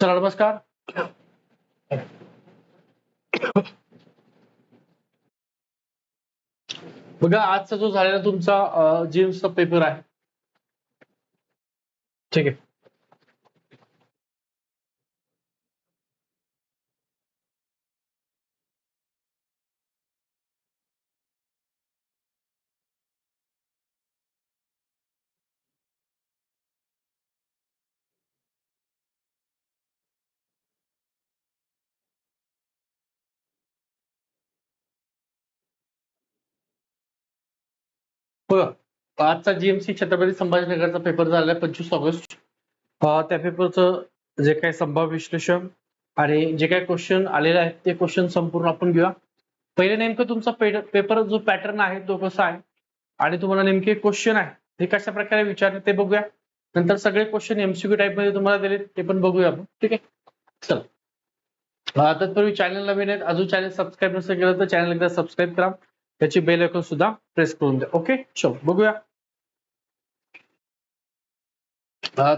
चला नमस्कार. बघा आजचा जो झालेला तुमचा जीन्सचा पेपर आहे. ठीक आहे. बघा आजचा जीएमसी छत्रपती संभाजीनगरचा पेपर झाला आहे पंचवीस ऑगस्ट. त्या पेपरचं जे काही संभाव्य विश्लेषण आणि जे काही क्वेश्चन आलेले आहेत ते क्वेश्चन संपूर्ण आपण घेऊया. पहिले नेमकं तुमचा पेपर जो पॅटर्न आहे तो कसा आहे? आणि तुम्हाला नेमके क्वेश्चन आहे ते कशा प्रकारे विचारले ते बघूया. नंतर सगळे क्वेश्चन एमसीक्यू टाईपमध्ये तुम्हाला दिले ते पण बघूया आपण ठीक आहे? चल. तत्पूर्वी चॅनल नवीन आहेत अजून चॅनल सबस्क्राईब नसेल केलं तर चॅनल एकदा सबस्क्राईब करा. त्याची बेल आयकॉन सुद्धा प्रेस करून द्या. ओके चलो बघूया.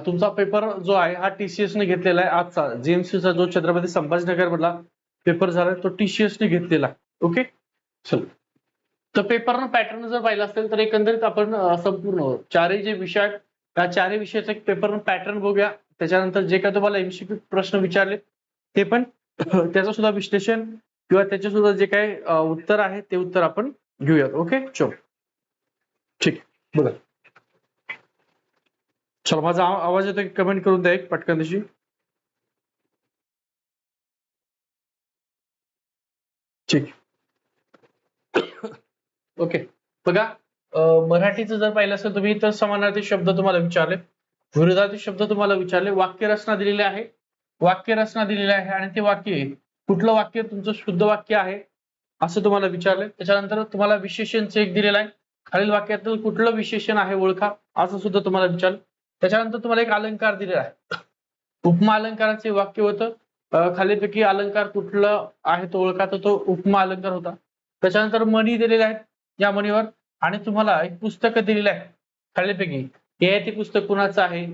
तुमचा पेपर जो आहे हा टीसीएस ने घेतलेला आहे आजचा. जीएमसीचा चा जो छत्रपती संभाजीनगर मधला पेपर झाला तो टीसीएस ने घेतलेला. ओके चल. तर पेपर पॅटर्न जर पाहिलं असेल तर एकंदरीत आपण संपूर्ण चारही जे विषय आहेत त्या चारही विषयाचा एक पेपर पॅटर्न बघूया. त्याच्यानंतर जे काय तुम्हाला एमसीक्यू प्रश्न विचारले ते पण त्याचं सुद्धा विश्लेषण किंवा त्याचे सुद्धा जे काही उत्तर आहे ते उत्तर आपण घेऊयात. ओके चलो ठीक. बघा चला माझा आवाज येतो कमेंट करून द्या एक पटकन तशी. ठीक. ओके बघा मराठीचं जर पाहिलं असेल तुम्ही तर समानार्थी शब्द तुम्हाला विचारले. विरोधार्थी शब्द तुम्हाला विचारले. वाक्य रचना दिलेली आहे. वाक्यरचना दिलेली आहे आणि ते वाक्य आहे. कुठलं वाक्य तुमचं शुद्ध वाक्य आहे? असं तुम्हाला विचारलंय. त्याच्यानंतर तुम्हाला विशेषणचं एक दिलेलं आहे. खालील वाक्यातलं कुठलं विशेषण आहे ओळखा? असं सुद्धा तुम्हाला विचारलं. त्याच्यानंतर तुम्हाला एक अलंकार दिलेला आहे. उपमा अलंकाराचे वाक्य होतं. खालीपैकी अलंकार कुठलं आहे तो ओळखा? तर तो उपमा अलंकार होता. त्याच्यानंतर मणी दिलेले आहेत या मणीवर. आणि तुम्हाला एक पुस्तक दिलेलं आहे. खालीपैकी हे ते पुस्तक कुणाचं आहे?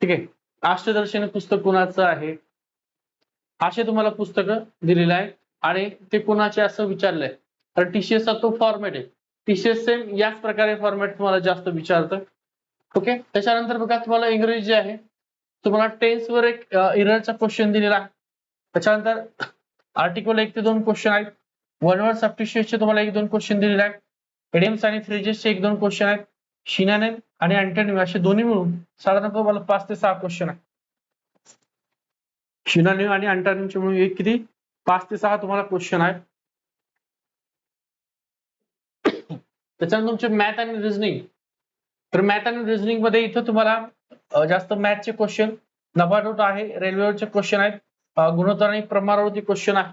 ठीक आहे. अष्टदर्शन पुस्तक कुणाचं आहे? असे तुम्हाला पुस्तकं दिलेलं आहे. आणि ते कोणाचे असं विचारलंय? तर टीसीएसचा तो फॉर्मॅट आहे. टीसीएस सेम याच प्रकारे फॉर्मॅट तुम्हाला जास्त विचारतं. ओके त्याच्यानंतर बघा तुम्हाला इंग्रजी जे आहे तुम्हाला टेन्स वर एक इररचा क्वेश्चन दिलेला आहे. त्याच्यानंतर आर्टिकल एक ते दोन क्वेश्चन आहेत. वन वर्ड सबस्टिट्यूशनचे तुम्हाला एक दोन क्वेश्चन दिलेले आहेत. एडियम्स आणि फ्रेजेसचे एक दोन क्वेश्चन आहेत. शिनानेम आणि अँटोनिम असे दोन्ही मिळून साधारणतः तुम्हाला पाच ते सहा क्वेश्चन आहेत. शिनान्यू आणि अँटोनिमचे मिळून एक किती? पाच ते सहा तुम्हाला क्वेश्चन आहेत. त्याच्यानंतर तुमचे मॅथ आणि रिझनिंग तर मॅथ आणि रिझनिंगमध्ये इथं तुम्हाला जास्त मॅथचे क्वेश्चन नफाटोट आहे रेल्वेवरचे क्वेश्चन आहेत गुणोत्तर आणि प्रमाणावरती क्वेश्चन आहे.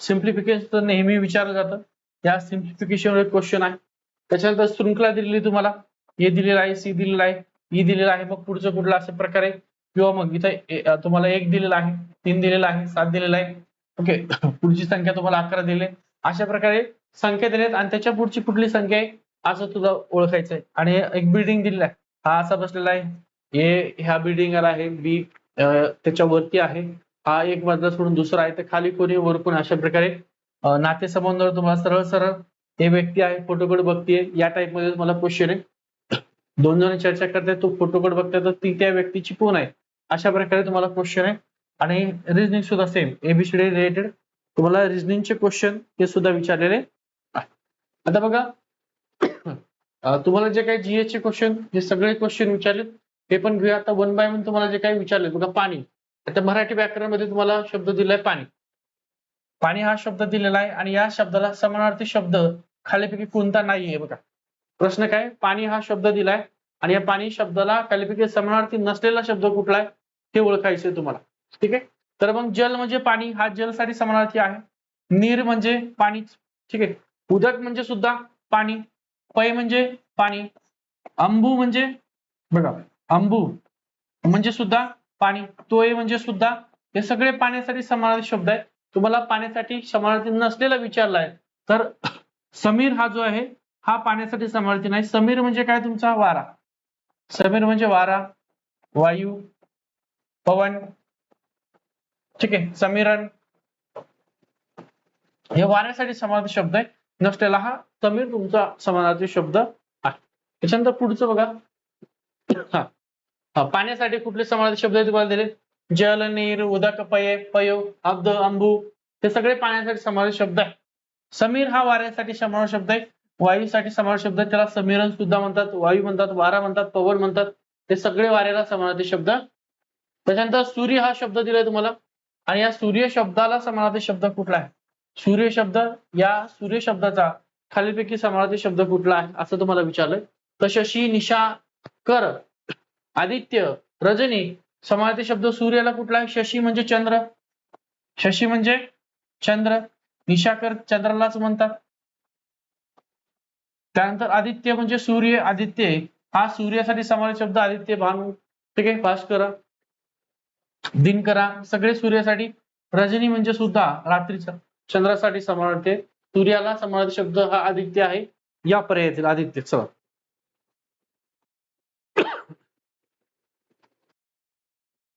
सिम्प्लिफिकेशन तर नेहमी विचारलं जातं. या सिम्प्लिफिकेशनवर क्वेश्चन आहे. त्याच्यानंतर शृंखला दिलेली तुम्हाला. ए दिलेला आहे सी दिलेला आहे ई दिलेला आहे. मग पुढचं कुठलं अशा प्रकारे किंवा मग इथं तुम्हाला एक दिलेला आहे तीन दिलेला आहे सात दिलेला आहे. ओके पुढची संख्या तुम्हाला अकरा दिले. आहे. अशा प्रकारे संख्या दिल्यात आणि त्याच्या पुढची कुठली संख्या आहे असं तुला ओळखायचं आहे. आणि एक बिल्डिंग दिलेला आहे. हा असा बसलेला आहे. ए ह्या बिल्डिंगला आहे. बी त्याच्यावरती आहे. हा एक मजला सोडून दुसरा आहे. तर खाली कोणी वर कोणी अशा प्रकारे नातेसंबंध तुम्हाला सरळ सरळ हे व्यक्ती आहे फोटोकडे बघतीये. या टाईपमध्ये तुम्हाला क्वेश्चन आहे. दोन जण चर्चा करते तो फोटोकडे बघताय तर ती त्या व्यक्तीची कोण आहे? अशा प्रकारे तुम्हाला क्वेश्चन आहे. आणि रिजनिंग सुद्धा सेम एबीसीडी रिलेटेड तुम्हाला रिजनिंगचे क्वेश्चन हे सुद्धा विचारलेले आहे. आता बघा. तुम्हाला जे काही जीएस चे क्वेश्चन हे सगळे क्वेश्चन विचारले ते पण घेऊया आता वन बाय वन तुम्हाला जे काही विचारले बघा पाणी. आता मराठी व्याकरणामध्ये तुम्हाला शब्द दिलाय पाणी. पाणी हा शब्द दिलेला आहे आणि या शब्दाला समानार्थी शब्द खालीपैकी कोणता नाहीये बघा. प्रश्न काय? पाणी हा शब्द दिलाय आणि या पाणी शब्दाला खालीपैकी समानार्थी नसलेला शब्द कुठला आहे? हे ओळखायचं आहे तुम्हाला. ठीक आहे? तर मग जल म्हणजे पाणी. हा जलसाठी समानार्थी आहे. नीर म्हणजे पाणीच ठीक आहे? उदक म्हणजे सुद्धा पाणी. पय म्हणजे पाणी. अंबू म्हणजे बघा अंबू म्हणजे सुद्धा पाणी. तोय म्हणजे सुद्धा हे सगळे पाण्यासाठी समानार्थी शब्द आहेत. तुम्हाला पाण्यासाठी समानार्थी नसलेला विचारला आहे. तर समीर हा जो आहे हा पाण्यासाठी समानार्थी नाही. समीर म्हणजे काय तुमचा? वारा. समीर म्हणजे वारा वायू पवन ठीक आहे समीरण हे वाऱ्यासाठी समानार्थी शब्द आहे. नसलेला हा समीर तुमचा समानार्थी शब्द आहे. त्याच्यानंतर पुढचं बघा. हा. हा, पाण्यासाठी कुठले समानार्थी शब्द आहे तुम्हाला दिले? जल नीर उदक पय पयो अब्द अंबू. हे सगळे पाण्यासाठी समानार्थी शब्द आहे समीर हा वाऱ्यासाठी समान शब्द आहे. वायूसाठी समान शब्द आहे त्याला समीरण सुद्धा म्हणतात वायू म्हणतात वारा म्हणतात पवन म्हणतात. ते सगळे वाऱ्याला समानार्थी शब्द त्याच्यानंतर सूर्य हा शब्द दिलाय तुम्हाला. आणि या सूर्य शब्दाला समानार्थी शब्द कुठला आहे? सूर्य शब्द या सूर्य शब्दाचा खालीपैकी समानार्थी शब्द कुठला आहे? असं तुम्हाला विचारलंय. तर शशी निशा कर आदित्य रजनी समानार्थी शब्द सूर्याला कुठला आहे? शशी म्हणजे चंद्र. शशी म्हणजे चंद्र. निशाकर चंद्रालाच म्हणतात. त्यानंतर आदित्य म्हणजे सूर्य. आदित्य हा सूर्यासाठी समानार्थी शब्द आदित्य भानू. ठीक आहे? भास्कर. दिनकरा सगळे सूर्यासाठी रजनी म्हणजे सुद्धा रात्रीचा चंद्रासाठी समानार्थी सूर्याला समानार्थी शब्द हा आदित्य आहे या पर्यायातील आदित्य चला.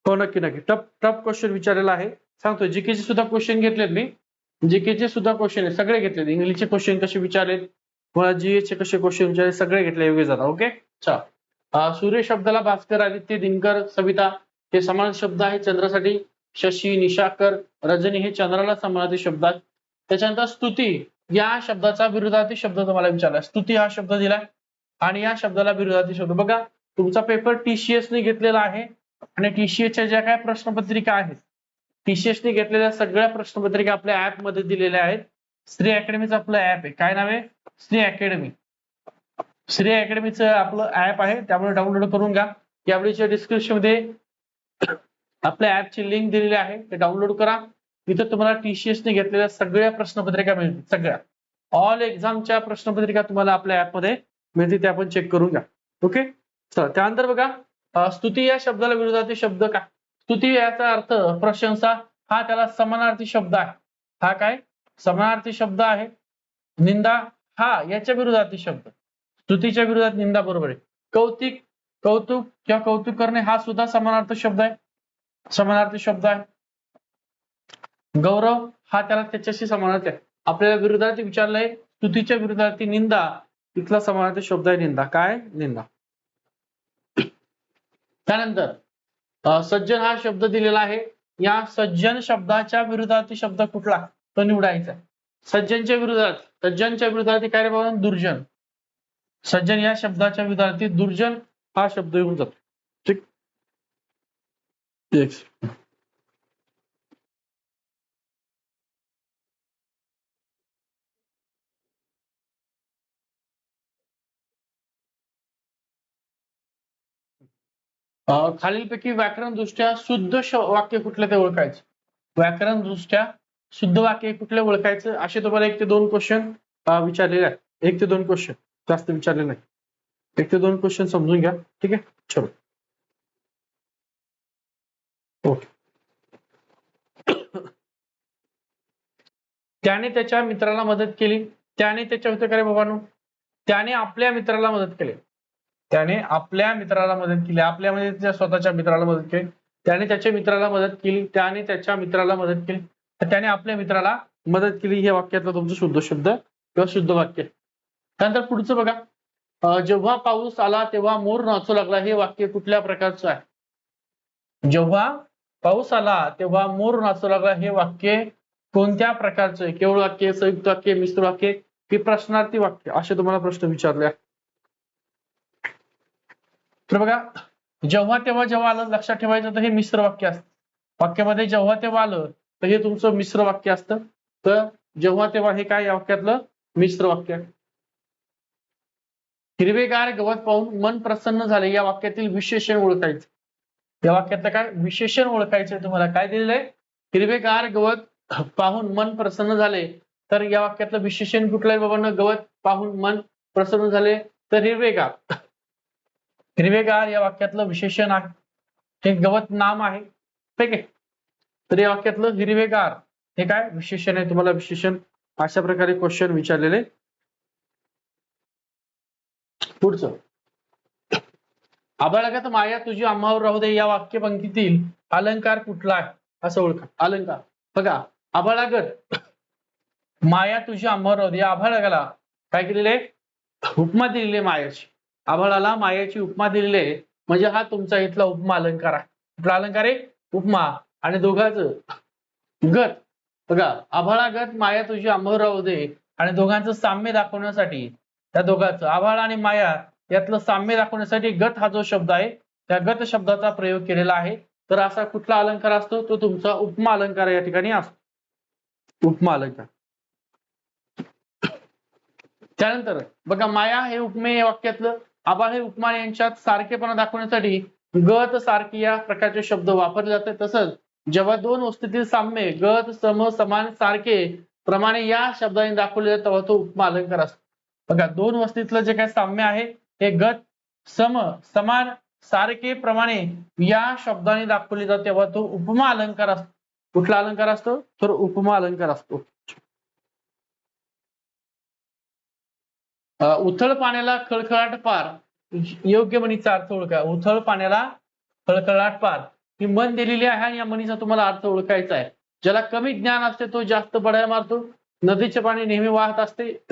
हो नक्की नक्की. टप टप क्वेश्चन विचारलेला आहे. सांगतो जीकेचे सुद्धा क्वेश्चन घेतलेत मी. जीकेचे सुद्धा क्वेश्चन आहे सगळे घेतलेत. इंग्लिशचे क्वेश्चन कसे विचारलेत मला जीएचे कसे क्वेश्चन विचारले सगळे घेतले योग्य जातात ओके चला. सूर्य शब्दाला भास्कर आदित्य दिनकर सविता हे समान शब्द आहे. चंद्रासाठी शशी निशाकर रजनी हे चंद्राला समानार्थी शब्द आहेत. त्याच्यानंतर स्तुती. या शब्दाचा विरोधार्थी शब्द तुम्हाला विचारला. स्तुती हा शब्द दिलाय आणि या शब्दाला विरोधार्थी शब्द. बघा तुमचा पेपर टीसीएस ने घेतलेला आहे. आणि टीसीएसच्या ज्या काय प्रश्नपत्रिका आहेत टीसीएस ने घेतलेल्या सगळ्या प्रश्नपत्रिका आपल्या ऍपमध्ये दिलेल्या आहेत. श्री अकॅडमीचं आपलं ऍप आहे. काय नाव आहे? श्री अकॅडमी श्री अकॅडमीचं आपलं ऍप आहे. त्यामुळे डाउनलोड करून घ्या. यावेळीच्या डिस्क्रिप्शनमध्ये आपल्या ऍपची लिंक दिलेली आहे ते डाउनलोड करा. इथं तुम्हाला टीसीएस ने घेतलेल्या सगळ्या प्रश्नपत्रिका मिळतील सगळ्या. ऑल एक्झामच्या प्रश्नपत्रिका तुम्हाला आपल्या ऍपमध्ये मिळतील ते आपण चेक करून घ्या. ओके चला त्यानंतर बघा स्तुती या शब्दाला विरोधार्थी शब्द काय स्तुती याचा अर्थ प्रशंसा हा त्याला समानार्थी शब्द आहे. हा काय? समानार्थी शब्द आहे. निंदा हा याच्या विरोधार्थी शब्द. स्तुतीच्या विरोधात निंदा बरोबर आहे. कौतिक कौतुक किंवा कौतुक करणे हा सुद्धा समानार्थी शब्द आहे. समानार्थी शब्द आहे. गौरव हा त्याला त्याच्याशी समानार्थी आहे. आपल्याला विरोधार्थी विचारलंय स्तुतीच्या विरोधार्थी निंदा तिथला समानार्थी शब्द आहे निंदा. काय? निंदा. त्यानंतर सज्जन हा शब्द दिलेला आहे. या सज्जन शब्दाच्या विरोधार्थी शब्द कुठला? तो निवडायचा सज्जनच्या विरोधात सज्जनच्या विरोधार्थी काय रे दुर्जन. सज्जन या शब्दाच्या विरोधार्थी दुर्जन हा शब्द येऊन जातो. ठीक? Yes. अं, खालीलपैकी व्याकरण दृष्ट्या शुद्ध श- वाक्य कुठलं ते ओळखायचं? व्याकरण दृष्ट्या शुद्ध वाक्य कुठले ओळखायचं? असे तुम्हाला एक ते दोन क्वेश्चन विचारलेले आहेत. एक ते दोन क्वेश्चन जास्त विचारले नाही एक ते दोन क्वेश्चन समजून घ्या ठीक आहे चलो ओके त्याने त्याच्या मित्राला मदत केली. त्याने त्याच्या होते करे बाबांनो? त्याने आपल्या मित्राला मदत केली. त्याने आपल्या मित्राला मदत केली. आपल्या म्हणजे त्याच्या स्वतःच्या मित्राला मदत केली. त्याने त्याच्या मित्राला मदत केली. त्याने त्याच्या मित्राला मदत केली. त्याने आपल्या मित्राला मदत केली. हे वाक्यातलं तुमचं शुद्ध शब्द किंवा शुद्ध वाक्य. त्यानंतर पुढचं बघा. जेव्हा पाऊस आला तेव्हा मोर नाचू लागला. हे वाक्य कुठल्या प्रकारचं आहे? जेव्हा पाऊस आला तेव्हा मोर नाचू लागला. हे वाक्य कोणत्या प्रकारचं आहे? केवळ वाक्य संयुक्त वाक्य मिश्र वाक्य? की प्रश्नार्थी वाक्य? असे तुम्हाला प्रश्न विचारले तर बघा जेव्हा तेव्हा जेव्हा आलं लक्षात ठेवायचं तर हे मिश्र वाक्य असतं. वाक्यामध्ये जेव्हा तेव्हा आलं तर हे तुमचं मिश्र वाक्य असतं. तर जेव्हा तेव्हा हे काय या वाक्यातलं? मिश्र वाक्य आहे. हिरवेगार गवत पाहून मन प्रसन्न झाले. या वाक्यातील विशेषण ओळखायचं. या वाक्यातलं काय? विशेषण ओळखायचं तुम्हाला. काय दिलेलं आहे हिरवेगार गवत पाहून मन प्रसन्न झाले. तर या वाक्यातलं विशेषण कुठलं आहे बाबांना? गवत पाहून मन प्रसन्न झाले. तर हिरवेगार. हिरवेगार या वाक्यातलं विशेषण आहे. हे गवत नाम आहे. ठीक आहे? तर या वाक्यातलं हिरवेगार हे काय? विशेषण आहे तुम्हाला. विशेषण अशा प्रकारे क्वेश्चन विचारलेले. पुढचं. आबाळगत माया तुझी आम्हावर राहू दे या वाक्यपंक्तीतील अलंकार कुठला आहे? असं ओळखा. अलंकार. बघा आभाळागत माया तुझी अमरावती या आभाळाला काय केलेले उपमा दिलेली मायाची. आभाळाला मायाची उपमा दिलेली आहे. म्हणजे हा तुमचा इथला उपमा अलंकार आहे. कुठला अलंकार आहे? उपमा. आणि दोघांचं गत. बघा आभाळागत माया तुझी अमरावती आणि दोघांचं साम्य दाखवण्यासाठी त्या दोघांचं. आभाळ आणि माया यातलं साम्य दाखवण्यासाठी गत हा जो शब्द आहे त्या गत शब्दाचा प्रयोग केलेला आहे. तर असा कुठला अलंकार असतो? तो तुमचा उपमा अलंकार या ठिकाणी असतो. उपमा अलंकार. त्यानंतर बघा माया हे उपमेय वाक्यातलं आभाळ हे उपमा यांच्यात सारखेपणा दाखवण्यासाठी गत सारखी या प्रकारचे शब्द वापरले जातात. तसंच जेव्हा दोन वस्तूतील साम्य गत सम समान सारखे प्रमाणे या शब्दाने दाखवले जातात तेव्हा तो उपमा अलंकार असतो. बघा दोन वस्तीतलं जे काही साम्य आहे ते गत सम समान सारखे प्रमाणे या शब्दाने दाखवले जाते. तेव्हा तो उपमा अलंकार असतो कुठला अलंकार असतो? तर उपमा अलंकार असतो. अं, उथळ पाण्याला खळखळाट पार. योग्य म्हणीचा अर्थ ओळखा. उथळ पाण्याला खळखळाट पार. ही मन दिलेली आहे आणि या म्हणीचा तुम्हाला अर्थ ओळखायचा आहे. ज्याला कमी ज्ञान असते तो जास्त बडाया मारतो. नदीचे पाणी नेहमी वाहत असते.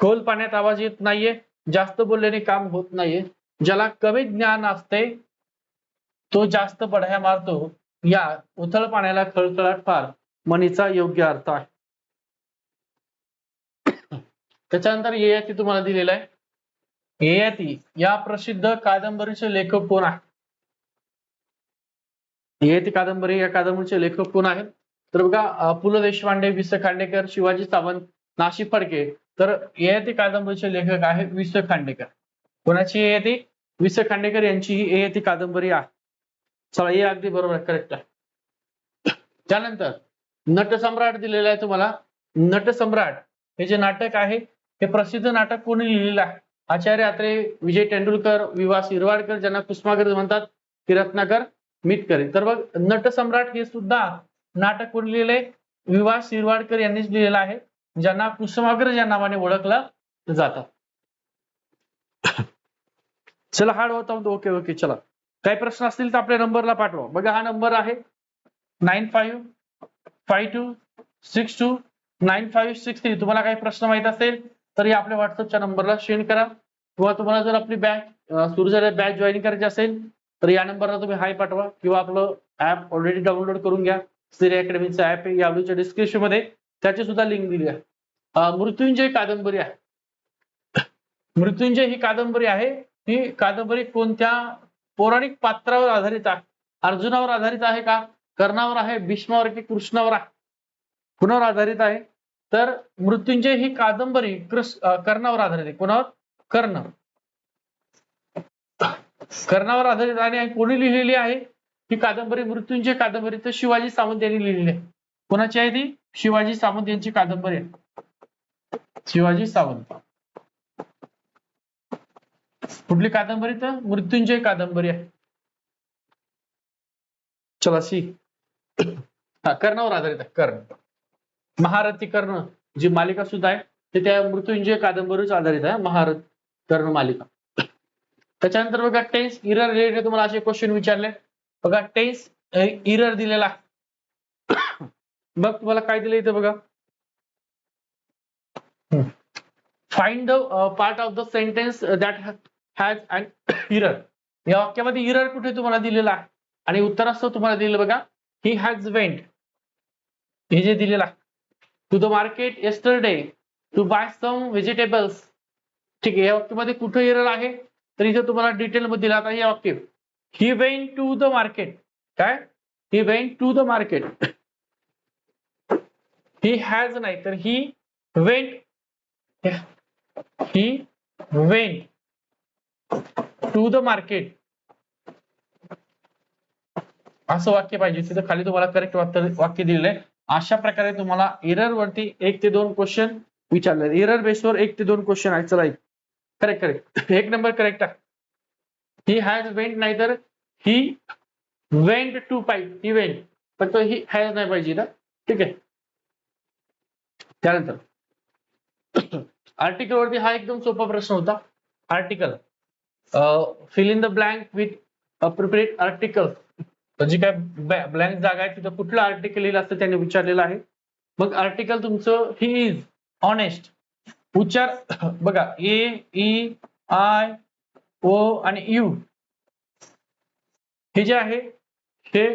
खोल पाण्यात आवाज येत नाहीये जास्त बोलल्याने काम होत नाहीये. ज्याला कमी ज्ञान असते तो जास्त बढाया मारतो. या उथळ पाण्याला खळखळाट फार म्हणीचा योग्य अर्थ आहे. त्याच्यानंतर ययाती तुम्हाला दिलेला आहे. ययाती या प्रसिद्ध कादंबरीचे लेखक कोण आहे ययाती कादंबरी या कादंबरीचे लेखक कोण आहेत? तर बघा पु ल देशपांडे वि स खांडेकर शिवाजी सावंत नाशिक फडके तर ययाती कादंबरीचे लेखक आहे वि स खांडेकर. कोणाची ययाती वि स खांडेकर यांची ही ययाती कादंबरी आहे. चला हे अगदी बरोबर करेक्ट आहे. त्यानंतर नटसम्राट दिलेला आहे तुम्हाला. नटसम्राट हे जे नाटक आहे हे प्रसिद्ध नाटक कोणी लिहिलेलं आहे? आचार्य आत्रे विजय तेंडुलकर विवास शिरवाडकर ज्यांना कुसुमाग्रज म्हणतात की रत्नाकर मितकरे तर बघ नटसम्राट हे सुद्धा नाटक कोणी लिहिलंय? विवास शिरवाडकर यांनीच लिहिलेलं आहे. ज्यांना कुसुमाग्रज या नावाने ओळखलं जातं. चला हार्ड होता ओके ओके चला. काही प्रश्न असतील तर आपल्या नंबरला पाठवा. बघा हा नंबर आहे nine five five two six two nine five six three. तुम्हाला काही प्रश्न माहीत असेल तर हे आपल्या व्हॉट्सअपच्या नंबरला सेंड करा. किंवा तुम्हाला जर आपली बॅच सुरू झाल्या बॅच जॉईन करायची असेल तर या नंबरला तुम्ही हाय पाठवा. किंवा आपलं ऍप ऑलरेडी डाउनलोड करून घ्या. सिरी अकॅडमीचं ऍप आहे. या व्हिडिओच्या डिस्क्रिप्शनमध्ये त्याची सुद्धा लिंक दिली आहे. मृत्युंजय कादंबरी आहे. मृत्युंजय ही कादंबरी आहे. ही कादंबरी कोणत्या पौराणिक पात्रावर आधारित आहे? अर्जुनावर आधारित आहे का? कर्णावर आहे भीष्मावर की कृष्णावर आहे? कुणावर आधारित आहे? तर मृत्युंजय ही कादंबरी कर्णावर आधारित आहे. कोणावर? कर्ण. कर्णावर आधारित आणि कोणी लिहिलेली आहे? ही कादंबरी मृत्युंजय कादंबरी तर शिवाजी सावंत यांनी लिहिलेली आहे. कोणाची आहे ती? शिवाजी सावंत यांची कादंबरी आहे. शिवाजी सावंत. कुठली कादंबरी तर? मृत्युंजय कादंबरी आहे. चला सी. हा कर्णावर आधारित आहे कर्ण. महारथी कर्ण जी मालिका सुद्धा आहे ते त्या मृत्युंजय कादंबरीवर आधारित आहे महारथ कर्ण मालिका. त्याच्यानंतर बघा टेन्स इरर रिलेटेड तुम्हाला असे क्वेश्चन विचारले. बघा टेन्स इरर दिलेला. बघ तुम्हाला काय दिलं इथे बघा. Find the part of the sentence that has an error या वाक्यामध्ये इरर कुठे तुम्हाला दिलेला आहे? आणि उत्तर असतं तुम्हाला दिलेलं बघा. ही हॅज वेंट हे जे दिलेलं आहे. To the market yesterday to buy some vegetables ठीक आहे या वाक्यामध्ये कुठं इरर आहे? तर इथे तुम्हाला डिटेल मध्ये दिला आता हे वाक्य. He went to the market काय? He went to the market he has नाही तर he went he went to the market असं वाक्य पाहिजे तिथं खाली तुम्हाला करेक्ट वाक्य वाक्य दिलेलं आहे. अशा प्रकारे तुम्हाला एरर वरती एक ते दोन क्वेश्चन विचारले एरर बेसवर एक ते दोन क्वेश्चन आहेत. चला करेक्ट करेक्ट एक नंबर करेक्ट आहे. ही हॅज वेंट नाही तर he went to pipe he went फक्त ही हॅज नाही पाहिजे ना? ठीक आहे. त्यानंतर आर्टिकल वरती हा एकदम सोपा प्रश्न होता. Article fill in the blank with appropriate article जी काय ब्लँक जागा आहे तिथं कुठलं आर्टिकल येईल असं त्यांनी विचारलेलं आहे. मग आर्टिकल तुमचं ही इज ऑनेस्ट उच्चार बघा ए ई आय ओ आणि यू. हे जे आहे हे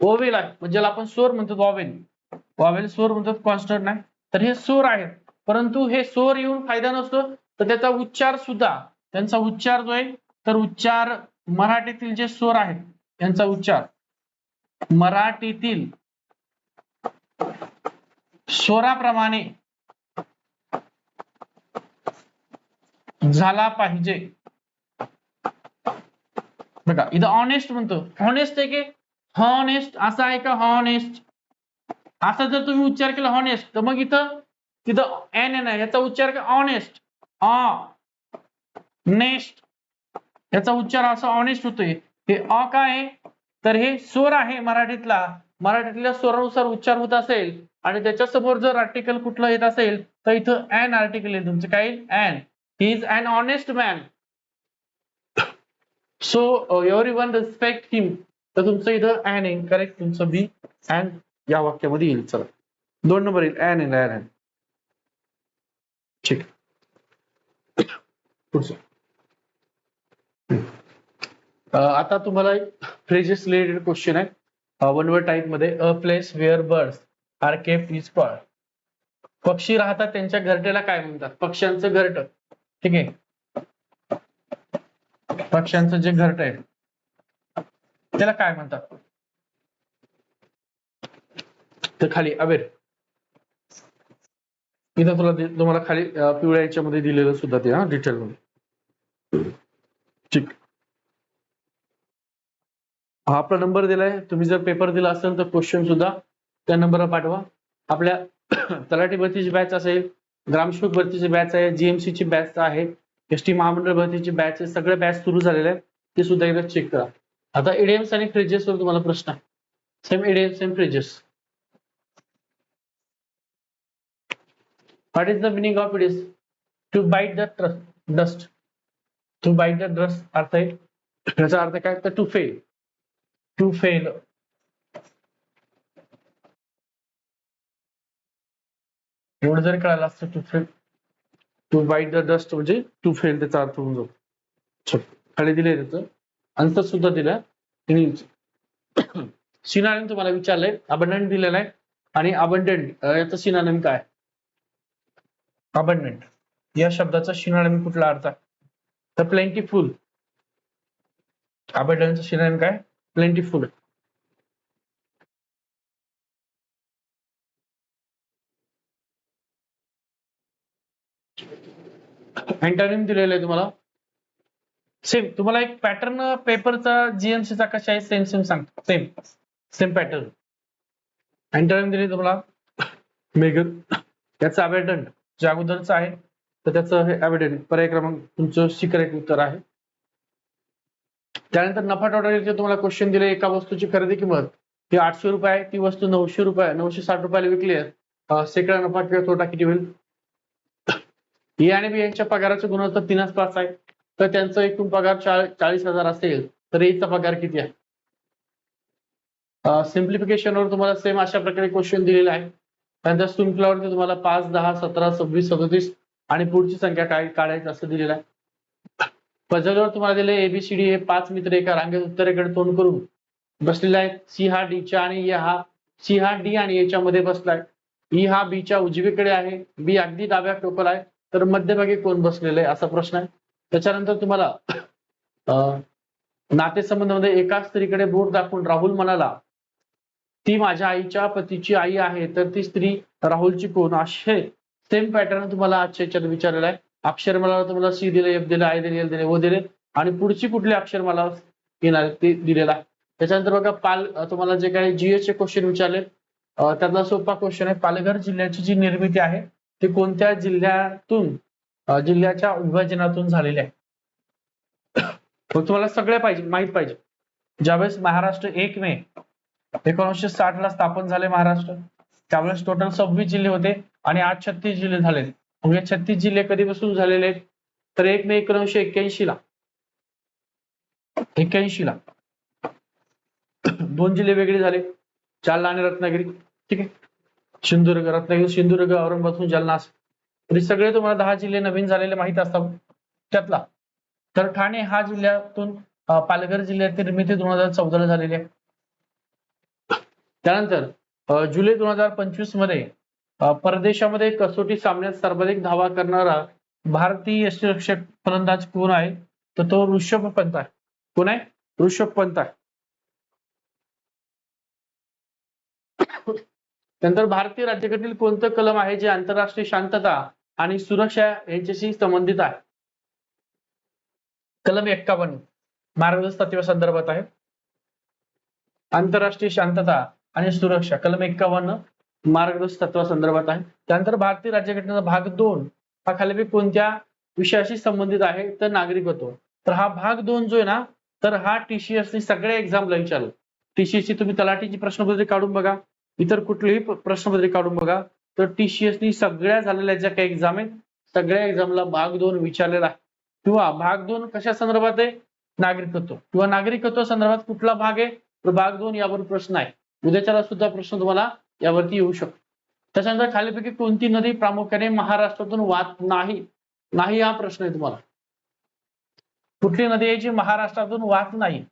ओवेल आहे. म्हणजे ज्याला आपण स्वर म्हणतो वॉवेल वॉवेल स्वर म्हणतात कॉन्स्टंट नाही. तर हे स्वर आहेत. परंतु हे स्वर येऊन फायदा नसतो तर त्याचा उच्चार सुद्धा त्यांचा उच्चार जो आहे तर उच्चार मराठीतील जे स्वर आहेत त्यांचा उच्चार. मराठीतील स्वराप्रमाणे झाला पाहिजे. बघा इथं ऑनेस्ट म्हणतो. हॉनेस्ट आहे की हॉनेस्ट असा आहे का हॉनेस्ट असा जर तुम्ही उच्चार केला हॉनेस्ट तर मग इथं तिथं एन एन आहे याचा उच्चार का ऑनेस्ट ऑ नेस्ट याचा उच्चार असा ऑनेस्ट होतोय. हे अ काय आहे? तर हे स्वर आहे मराठीतला. मराठीतल्या स्वरानुसार उच्चार होत असेल आणि त्याच्यासमोर जर आर्टिकल कुठलं येत असेल तर इथं अन आर्टिकल येईल तुमचं. काय an he is an honest man so everyone respect him तर तुमचं इथं अन आहे. करेक्ट तुमचं बी अँड या वाक्यामध्ये येईल चला. दोन नंबर येईल. अँड एन अँड अँड ठीक. पुढचं. आता तुम्हाला एक फ्रेजेस रिलेटेड क्वेश्चन आहे. वन वर्ड टाईपमध्ये a place where birds are kept is called पक्षी राहतात त्यांच्या घरट्याला काय म्हणतात? पक्ष्यांचं घरट. ठीक आहे? पक्ष्यांचं जे घरट आहे त्याला काय म्हणतात? तर खाली अवेर इथं तुला तुम्हाला खाली पिवळ्या याच्यामध्ये दिलेलं सुद्धा ते हा डिटेल मध्ये. ठीक. हा आपला नंबर दिलाय. तुम्ही जर पेपर दिला असेल तर क्वेश्चन सुद्धा त्या नंबरवर पाठवा. आपल्या तलाठी भरतीची बॅच असेल ग्रामसेवक भरतीची बॅच आहे जीएमसी ची बॅच आहे एस टी महामंडळ भरतीची बॅच आहे सगळे बॅच सुरू झालेले आहेत ते सुद्धा एकदा चेक करा. आता ईडीएम्स आणि फ्रिजेसवर तुम्हाला प्रश्न आहे. Same EDM same phrases what is the meaning of it is to bite the dust to bite the dust अर्थ आहे त्याचा अर्थ काय? तर टू फेल टू फेल एवढं जरी कळालं असतं to fail to bite the dust म्हणजे टू फेल त्याचा अर्थ होऊन जातो. खाली दिले त्याचं. अंतर सुद्धा दिलं. सिनानिम तुम्हाला विचारलंय. अबंडंट दिलेला आहे. आणि अबंडंट याचं सिनानिम काय? अबंडंट या शब्दाचा सिनानिम कुठला अर्थ आहे? तर प्लेंटीफुल अबंडंटचं सिनानिम काय? प्लेंटीफुल अँटोनिम दिलेलं आहे तुम्हाला. सेम तुम्हाला एक पॅटर्न पेपरचा जीएमसीचा कशा आहे? सेम सेम सांगतो. सेम सेम पॅटर्न अँटोनिम दिले तुम्हाला. मेगर याचं अबेडंट जे अगोदरच आहे तर त्याचं हे अबेडंट पर्याय क्रमांक तुमचं सिक्रेट उत्तर आहे. त्यानंतर नफा तोटा तुम्हाला क्वेश्चन दिले एका वस्तूची खरेदी किंमत ती आठशे रुपये आहे ती वस्तू नऊशे रुपये नऊशे साठ रुपयाला विकली आहे. सेकडा नफा किंवा तोटा किती होईल? ए आणि बी यांच्या पगाराचे गुणोत्तर तीनच पाच आहे. तर त्यांचा एकूण पगार चाळीस हजार असेल तर एचा पगार किती आहे? सिम्प्लिफिकेशनवर तुम्हाला सेम अशा प्रकारे क्वेश्चन दिलेला आहे. त्यानंतर स्टुम्पलावरती तुम्हाला पाच दहा सतरा सव्वीस सदतीस आणि पुढची संख्या काय काढायची असं दिलेलं आहे. पझलवर तुम्हाला दिले एबीसीडी हे पाच मित्र एका रांगेत उत्तरेकडे तोंड करून बसलेले आहेत. सी हा डीच्या आणि ए हा सी हा डी आणि याच्यामध्ये बसलाय. ई हा बीच्या उजवीकडे आहे. बी अगदी डाव्या टोकला आहे. तर मध्यभागी कोण बसलेलं आहे असा प्रश्न आहे. त्याच्यानंतर तुम्हाला नातेसंबंधामध्ये एका स्त्रीकडे बोट दाखवून राहुल म्हणाला ती माझ्या आईच्या पतीची आई आहे तर ती स्त्री राहुलची कोण? असे सेम पॅटर्न तुम्हाला आजच्या याच्यात विचारलेला आहे. अक्षर मला तुम्हाला सी दिले एफ दिले आय दिले एल दिले ओ दिले. आणि पुढची कुठली अक्षर मला येणार ते दिलेलं आहे. त्याच्यानंतर बघा पाल तुम्हाला जे काही जीएसचे क्वेश्चन विचारले त्यातला सोपा क्वेश्चन आहे. पालघर जिल्ह्याची जी निर्मिती आहे ती कोणत्या जिल्ह्यातून जिल्ह्याच्या विभाजनातून झालेली आहे? मग तुम्हाला सगळे पाहिजे माहीत पाहिजे. ज्यावेळेस महाराष्ट्र एक मे एकोणीसशे साठ ला स्थापन झाले महाराष्ट्र. त्यावेळेस टोटल सव्वीस जिल्हे होते आणि आज छत्तीस जिल्हे झाले म्हणजे छत्तीस जिल्हे कधीपासून झालेले आहेत? तर एक मे एकोणीसशे एक्क्याऐंशी ला. एक्क्याऐंशी ला. दोन जिल्हे वेगळे झाले. जालना आणि रत्नागिरी. ठीक आहे? सिंधुदुर्ग रत्नागिरी सिंधुदुर्ग औरंगाबाद जालना असं. म्हणजे सगळे तुम्हाला दहा जिल्हे नवीन झालेले माहीत असतात. त्यातला. तर ठाणे हा जिल्ह्यातून पालघर जिल्ह्यातील निर्मिती दोन हजार चौदाला झालेली आहे. त्यानंतर जुलै दोन हजार पंचवीसमध्ये परदेशामध्ये कसोटी सामन्यात सर्वाधिक धावा करणारा भारतीय यष्टिरक्षक फलंदाज कोण आहे? तर तो ऋषभ पंत आहे. कोण आहे? ऋषभ पंत आहे. नंतर भारतीय राज्यघटनेतील कोणतं कलम आहे जे आंतरराष्ट्रीय शांतता आणि सुरक्षा यांच्याशी संबंधित आहे? कलम एक्कावन्न. मार्गदर्शक तत्व संदर्भात आहे. आंतरराष्ट्रीय शांतता आणि सुरक्षा. कलम एक्कावन्न मार्गदर्शक तत्व संदर्भात आहे. त्यानंतर भारतीय राज्यघटनेचा भाग दोन हा खाली कोणत्या विषयाशी संबंधित आहे तर नागरिकत्व तर हा भाग दोन जो आहे ना तर हा टीसीएस सगळ्या एक्झामला विचारलं. टीसीएस ची तुम्ही तलाठीची प्रश्नपत्रे काढून बघा. इतर कुठलीही प्रश्नपत्री प्रश्नपत्रे काढून बघा. तर टीसीएस नी सगळ्या झालेल्या ज्या काही एक्झाम आहेत सगळ्या एक्झामला भाग दोन विचारलेला आहे. किंवा भाग दोन कशा संदर्भात आहे? नागरिकत्व. किंवा नागरिकत्व संदर्भात कुठला भाग आहे? तर भाग दोन यावर प्रश्न आहे. उद्याच्याला सुद्धा प्रश्न तुम्हाला यावरती येऊ शकतो. त्याच्यानंतर खालीपैकी कोणती नदी प्रामुख्याने महाराष्ट्रातून वाहत नाही? नाही हा प्रश्न आहे तुम्हाला. कुठली नदी आहे जी महाराष्ट्रातून वाहत नाही?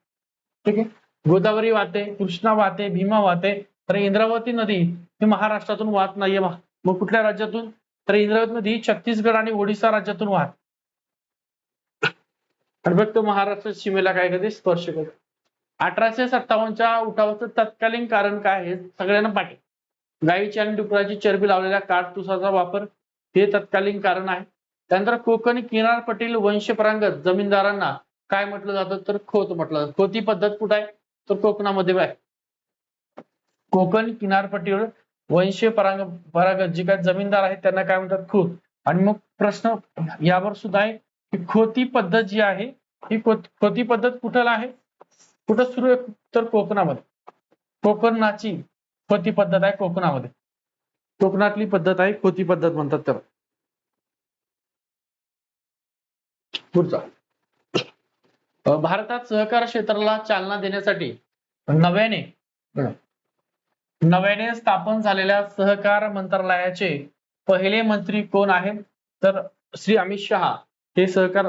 ठीक आहे. गोदावरी वाहते कृष्णा वाहते भीमा वाहते तर इंद्रावती नदी ही महाराष्ट्रातून वाहत नाहीये मग कुठल्या राज्यातून? तर इंद्रावती नदी छत्तीसगड आणि ओडिसा राज्यातून वाहत. आणि फक्त महाराष्ट्र सीमेला काय करते? स्पर्श करते. अठराशे सत्तावन्नच्या उठावाचं तत्कालीन कारण काय आहे? सगळ्यांना पाठी गायीची आणि डुकराची चरबी लावलेल्या काठतुसाचा वापर हे तत्कालीन कारण आहे. त्यानंतर कोकण किनारपट्टील वंशपरांगत जमीनदारांना काय म्हटलं जातं? तर खोत म्हटलं जातं. खोती पद्धत कुठं आहे? तर कोकणामध्ये आहे कोकण किनारपट्टीवर वंशीय परांग परागत जे काय जमीनदार आहेत त्यांना काय म्हणतात? खोत. आणि मग प्रश्न यावर सुद्धा आहे की खोती पद्धत जी आहे ही खोत- खोती पद्धत कुठं आहे? कुठं सुरू आहे तर कोकणामध्ये. कोकणाची पती पद्धत आहे? कोकणामध्ये. कोकणातली पद्धत आहे कोती पद्धत म्हणतात त्याला. पुढचा. भारतात सहकार क्षेत्राला चालना देण्यासाठी नव्याने नव्याने स्थापन झालेल्या सहकार मंत्रालयाचे पहिले मंत्री कोण आहेत? तर श्री अमित शहा हे सहकार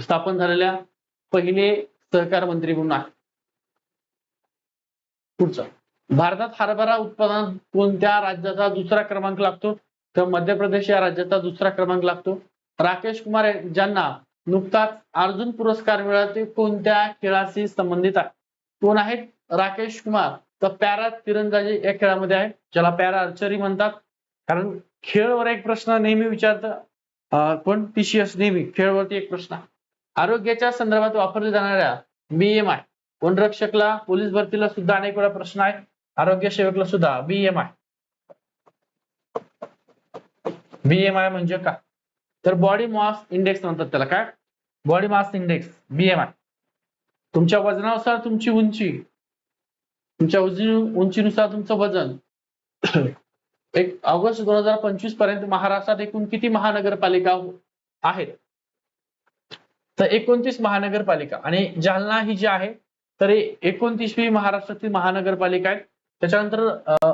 स्थापन झालेल्या पहिले सहकार मंत्री म्हणून आहेत. पुढचा. भारतात हरभरा उत्पादनात कोणत्या राज्याचा दुसरा क्रमांक लागतो? तर मध्य प्रदेश या राज्याचा दुसरा क्रमांक लागतो. राकेश कुमार ज्यांना नुकताच अर्जुन पुरस्कार मिळाला ते कोणत्या खेळाशी संबंधित आहे? कोण आहेत? राकेश कुमार. तर पॅरा तिरंदाजी या खेळामध्ये आहे. ज्याला पॅरा आर्चरी म्हणतात. कारण खेळवर एक प्रश्न नेहमी विचारतं. पण टीसीएस नेहमी. खेळवरती एक प्रश्न. आरोग्याच्या संदर्भात वापरल्या जाणाऱ्या बीएमआय वनरक्षकला पोलीस भरतीला सुद्धा अनेक वेळा प्रश्न आहे आरोग्य सेवकला सुद्धा बीएमआय बीएमआय म्हणजे काय? तर बॉडी मास इंडेक्स म्हणतात त्याला काय? बॉडी मास इंडेक्स बीएमआय तुमच्या वजनानुसार तुमची उंची. तुमच्या उंची- उंचीनुसार तुमचं वजन. एक ऑगस्ट दोन हजार पंचवीसपर्यंत महाराष्ट्रात एकूण किती महानगरपालिका आहेत? तर एकोणतीस महानगरपालिका. आणि जालना ही जी आहे तर एकोणतीसवी महाराष्ट्रातील महानगरपालिका आहे त्याच्यानंतर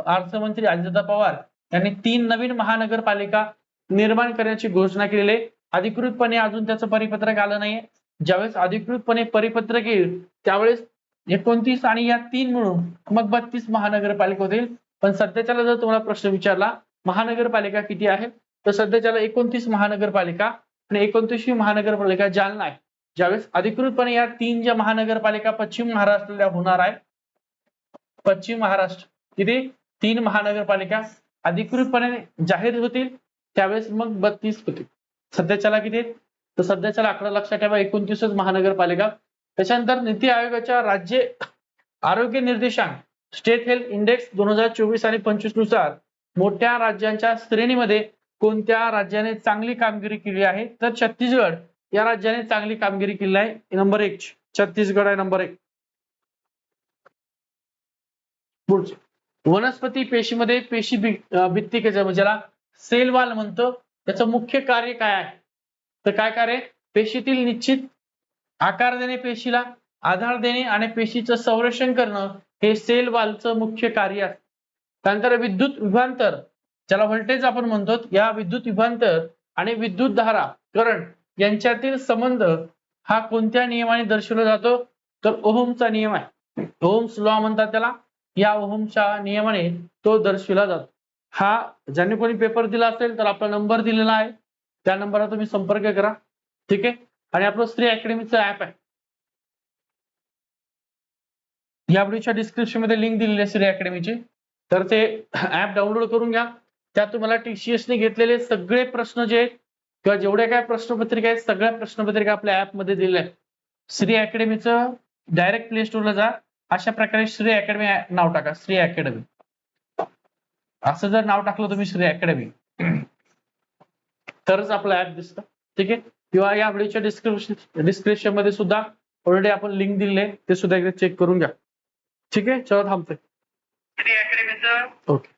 अर्थमंत्री अजितदा पवार यांनी तीन नवीन महानगरपालिका निर्माण करण्याची घोषणा केलेली आहे. अधिकृतपणे अजून त्याचं परिपत्रक आलं नाहीये. ज्यावेळेस अधिकृतपणे परिपत्रक येईल त्यावेळेस एकोणतीस आणि या तीन मिळून मग बत्तीस महानगरपालिका होतील. पण सध्याच्याला जर तुम्हाला प्रश्न विचारला महानगरपालिका किती आहे तर सध्याच्याला एकोणतीस महानगरपालिका आणि एकोणतीसवी महानगरपालिका जालना आहे. ज्यावेळेस अधिकृतपणे या तीन ज्या महानगरपालिका पश्चिम महाराष्ट्राला होणार आहे पश्चिम महाराष्ट्र किती तीन महानगरपालिका अधिकृतपणे जाहीर होतील त्यावेळेस मग बत्तीस होतील. सध्याच्याला किती तर सध्याच्याला आकडा लक्षात ठेवा एकोणतीसच महानगरपालिका. त्याच्यानंतर नीती आयोगाच्या राज्य आरोग्य निर्देशांक स्टेट हेल्थ इंडेक्स दोन हजार चोवीस आणि पंचवीसनुसार मोठ्या राज्यांच्या श्रेणीमध्ये कोणत्या राज्याने चांगली कामगिरी केली आहे? तर छत्तीसगड या राज्याने चांगली कामगिरी केली आहे. नंबर एक. छत्तीसगड आहे नंबर एक. पुढचे. वनस्पती पेशीमध्ये पेशी भित्ती अं, भित्तिकेचं ज्याला सेल वाल म्हणतो त्याचं मुख्य कार्य काय आहे? तर काय कार्य? पेशीतील निश्चित आकार देणे पेशीला आधार देणे आणि पेशीचं संरक्षण करणं हे सेल वालचं मुख्य कार्य आहे. त्यानंतर विद्युत विभांतर ज्याला व्होल्टेज आपण म्हणतो या विद्युत विभांतर आणि विद्युत धारा करंट यांच्यातील संबंध हा कोणत्या नियमाने दर्शवला जातो? तर ओहमचा नियम आहे. ओहम्स लॉ म्हणतात त्याला. या ओहमच्या नियमाने तो दर्शविला जातो. हा ज्याने कोणी पेपर दिला असेल तर आपला नंबर दिलेला आहे. त्या नंबरला तुम्ही संपर्क करा. ठीक आहे? आणि आपलं स्त्री अकॅडमीचं ऍप आहे. या व्हिडिओच्या डिस्क्रिप्शनमध्ये लिंक दिलेली आहे श्री अकॅडमीची. तर ते ऍप डाउनलोड करून घ्या. त्यात तुम्हाला टीसीएस ने घेतलेले सगळे प्रश्न जे आहेत किंवा जेवढ्या काय प्रश्नपत्रिका आहेत सगळ्या प्रश्नपत्रिका आपल्या ऍपमध्ये दिलेल्या आहेत. श्री अकॅडमीचं डायरेक्ट प्ले स्टोरला जा. अशा प्रकारे श्री अकॅडमी नाव टाका श्री अकॅडमी असं जर नाव टाकलं तुम्ही श्री अकॅडमी तरच आपलं ऍप दिसतं. ठीक आहे? किंवा या व्हिडिओच्या डिस्क्रिप्शन डिस्क्रिप्शनमध्ये सुद्धा ऑलरेडी आपण लिंक दिलेली आहे. ते सुद्धा एकदा चेक करून घ्या. ठीक आहे? चला थांबतोय. ओके